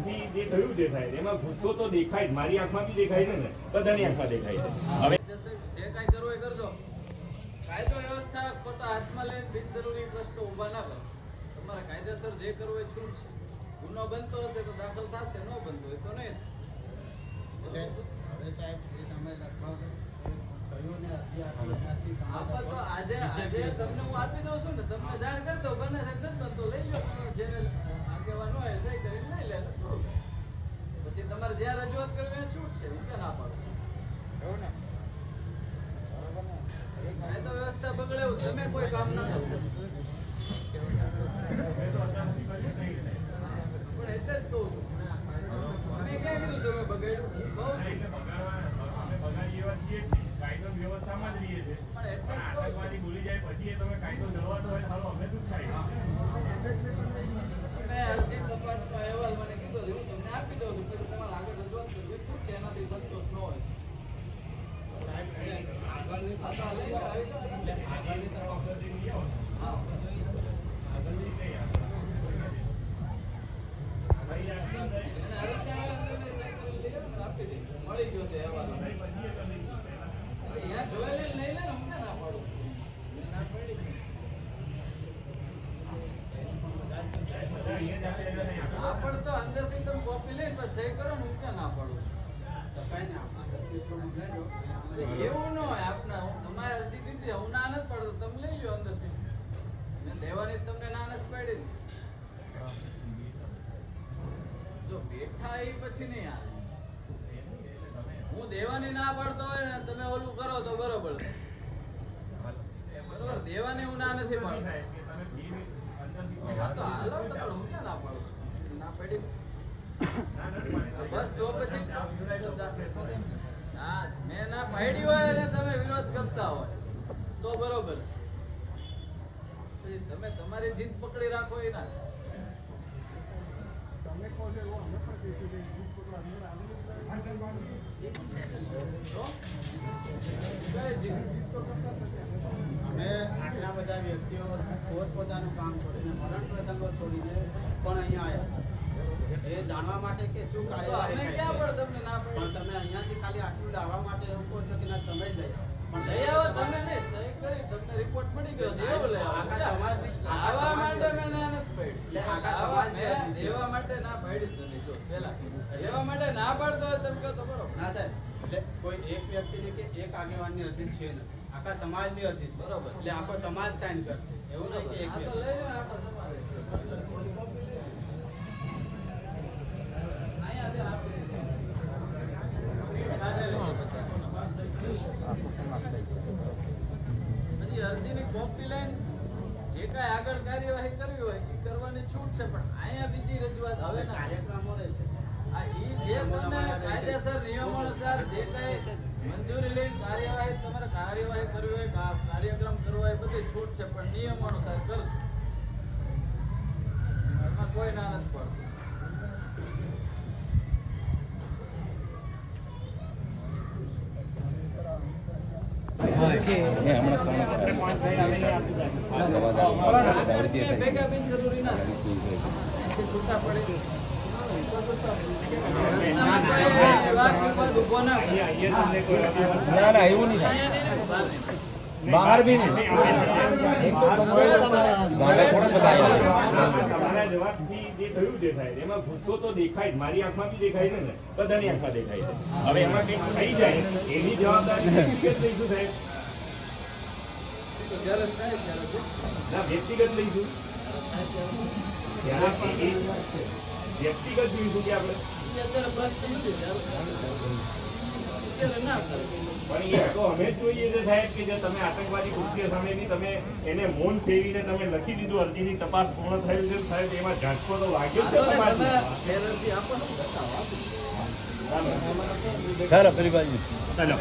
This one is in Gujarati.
વાતથી જે થયું દેખાય એમાં ગુસ્સો તો દેખાય જ. મારી આંખમાં બી દેખાય છે ને. બધાની આંખમાં દેખાય છે. હવે જે કાંઈ કરવું એ કરજો. કાયદો વ્યવસ્થા ખોટા હાથમાં લઈને બિનજરૂરી પ્રશ્નો ઊભા ના કરો. તમારે કાયદેસર જે કરવું એ છૂટ છે. ગુનો બનતો હશે તો દાખલ થશે ન બનતો હોય તો નહીં. એટલે હવે સાહેબ એ તમે લગભગ કહ્યું ને આજે આજે તમને હું આપી દઉં છું ને તમને જાણ કરી દઉં બને છે નથી બનતો લઈ લો તમે જે આગેવાન હોય સહી કરીને લઈ લે એટલે પૂરું. પછી તમારે જ્યાં રજૂઆત કરવી એ છૂટ છે હું ક્યાં ના પાડું? એવું ને? ને? કાયદો વ્યવસ્થા બગડે એવું તમે કોઈ કામ ના કરો. પણ એટલે જ કહું છું. અમે ક્યાં કીધું તમે બગાડ્યું? હું કહું છું. અમે બગાડી એવા છીએ જ નહીં. કાયદો વ્યવસ્થામાં જ રહીએ છીએ પણ એટલે જ કહું આતંકવાદી ભૂલી જાય પછી એ તમે કાયદો જળવાતો હોય સારું અમે શું થાય મેં અરજી તપાસનો અહેવાલ મને કીધો હું તમને આપી દઉં છું પછી તમારે આગળ રજૂઆત કરવી એ છૂટ છે એનાથી સંતોષ ન હોય. મળી ગયો લઈ લે ને આપણ તો અંદરથી તમે કોપી લઈને સહી કરો ને હું ક્યાં ના પાડું એવું હું અરજી દીધી તમે લઈ લો અંદરથી હું દેવાની ના પાડતો હોય ને તમે ઓલું કરો તો બરોબર બરોબર દેવાની હું ના નથી બસ તો પછી ના મેં ના પાડી હોય અને તમે વિરોધ કરતા હોય. તો બરોબર છે. પછી તમે તમારી જીત પકડી રાખો એ ના. તમે કહો છો અમે પણ કહીશું કે આટલા બધા વ્યક્તિઓ પોતપોતાનું કામ છોડીને મરણ પ્રસંગો છોડીને પણ અહીંયા આવ્યા એ જાણવા માટે કે શું તો અમે ક્યાં. પણ તમને ના પણ તમે અહીંયાથી ખાલી આટલું લાવવા માટે એવું કહો છો કે ના તમે જ લઈ. પણ લઈ આવો તમે નહીં સહી કરી તમને રિપોર્ટ મળી ગયો છે એવું લઈ આવો સમાજની- લાવવા માટે મેં ના નથી પાડી. આખા સમાજ. દેવા માટે ના પાડી જ નથી જો પેલા દેવા માટે ના પાડતો હોય તમે કહો તો બરોબર. ના સાહેબ એટલે કોઈ એક વ્યક્તિની કે એક આગેવાનની અરજી છે નથી આખા સમાજની અરજી બરોબર. એટલે આખો સમાજ સાઇન કરશે. એવું નહીં કે એક વ્યક્તિ લઈ લો ને આખો સમાજ. અહીંયા જે આપી દીધી. હજી અરજીની કોપી લઈને જે કાંઈ આગળ કાર્યવાહી કરવી હોય એ કરવાની છૂટ છે પણ અહીંયા બીજી રજૂઆત હવે કાર્યક્રમો રહેશે આ એ જે તમને કાયદેસર નિયમો અનુસાર જે કઈ મંજૂરી લઈને કાર્યવાહી તમારે કાર્યવાહી કરવી હોય કાર્યક્રમ કરવો હોય બધી છૂટ છે પણ નિયમો અનુસાર કરજો. કોઈ ના નથી પડતું. ના ના એવું નહીં બહાર બી નહીં. થોડા બધા જે થયું એમાં ગુસ્સો તો દેખાય મારી આંખમાં બી દેખાય છે ને. બધાની આંખમાં દેખાય છે. હવે એમાં કંઈક થઈ જાય એની જવાબદારી લઈશું સાહેબ ના વ્યક્તિગત લઈશું. વ્યક્તિગત જોઈશું કે આપણે. પણ એ તો અમે જ જોઈએ છે સાહેબ કે જે તમે આતંકવાદી કૃત્ય સામેની તમે એને મૌન સેવીને તમે લખી દીધું અરજીની તપાસ પૂર્ણ થયું છે. સાહેબ એમાં ઝાટકો તો લાગ્યો છે તમે સમાજને. ફેરથી આપો ને બતાવો આપો. ચાલો પેલી બાજુ ચાલો